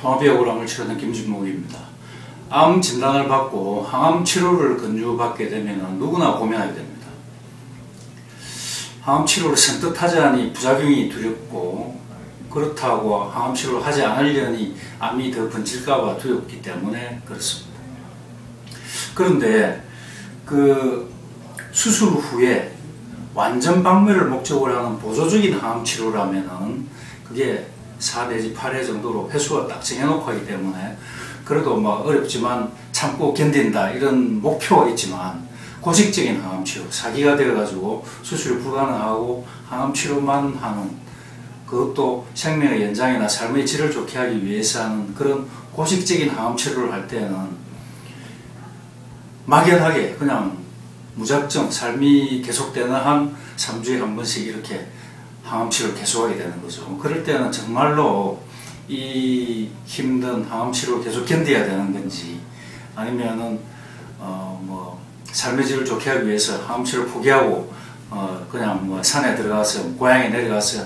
통합의학으로 암을 치료하는 김진목입니다. 암 진단을 받고 항암 치료를 건조받게 되면 누구나 고민하게 됩니다. 항암 치료를 선뜻하지 않으니 부작용이 두렵고 그렇다고 항암 치료를 하지 않으려니 암이 더 번질까봐 두렵기 때문에 그렇습니다. 그런데 그 수술 후에 완전 박멸을 목적으로 하는 보조적인 항암 치료라면은 그게 4 내지 8회 정도로 횟수가 딱 정해놓고 하기 때문에 그래도 뭐 어렵지만 참고 견딘다 이런 목표가 있지만 고식적인 항암 치료 사기가 되어가지고 수술이 불가능하고 항암 치료만 하는 그것도 생명의 연장이나 삶의 질을 좋게 하기 위해서 하는 그런 고식적인 항암 치료를 할 때는 막연하게 그냥 무작정 삶이 계속되는 한 3주에 한 번씩 이렇게 항암치료를 계속하게 되는 거죠. 그럴 때는 정말로 이 힘든 항암치료를 계속 견뎌야 되는 건지 아니면은 어 뭐 삶의 질을 좋게 하기 위해서 항암치료를 포기하고 어 그냥 뭐 산에 들어가서 고향에 내려가서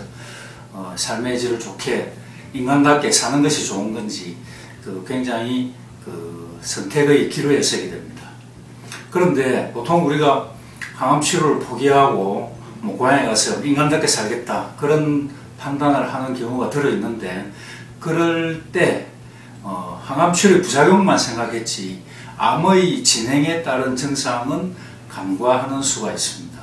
어 삶의 질을 좋게 인간답게 사는 것이 좋은 건지 그 굉장히 그 선택의 기로에 서게 됩니다. 그런데 보통 우리가 항암 치료를 포기하고 뭐 고향에 가서 인간답게 살겠다 그런 판단을 하는 경우가 들어 있는데 그럴 때 어, 항암 치료의 부작용만 생각했지 암의 진행에 따른 증상은 간과하는 수가 있습니다.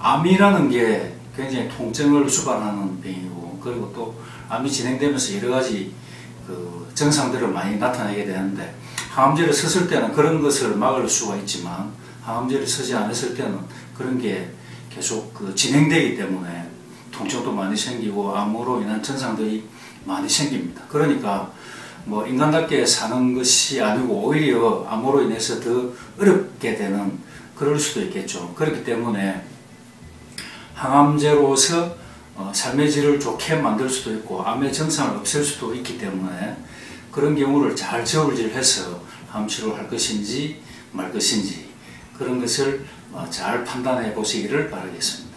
암이라는 게 굉장히 통증을 수반하는 병이고 그리고 또 암이 진행되면서 여러 가지 그 증상들을 많이 나타내게 되는데 항암제를 썼을 때는 그런 것을 막을 수가 있지만 항암제를 쓰지 않았을 때는 그런 게 계속 그 진행되기 때문에 통증도 많이 생기고 암으로 인한 증상들이 많이 생깁니다. 그러니까 뭐 인간답게 사는 것이 아니고 오히려 암으로 인해서 더 어렵게 되는 그럴 수도 있겠죠. 그렇기 때문에 항암제로서 어, 삶의 질을 좋게 만들 수도 있고 암의 증상을 없앨 수도 있기 때문에 그런 경우를 잘 저울질해서 암 치료를 할 것인지 말 것인지 그런 것을 어, 잘 판단해 보시기를 바라겠습니다.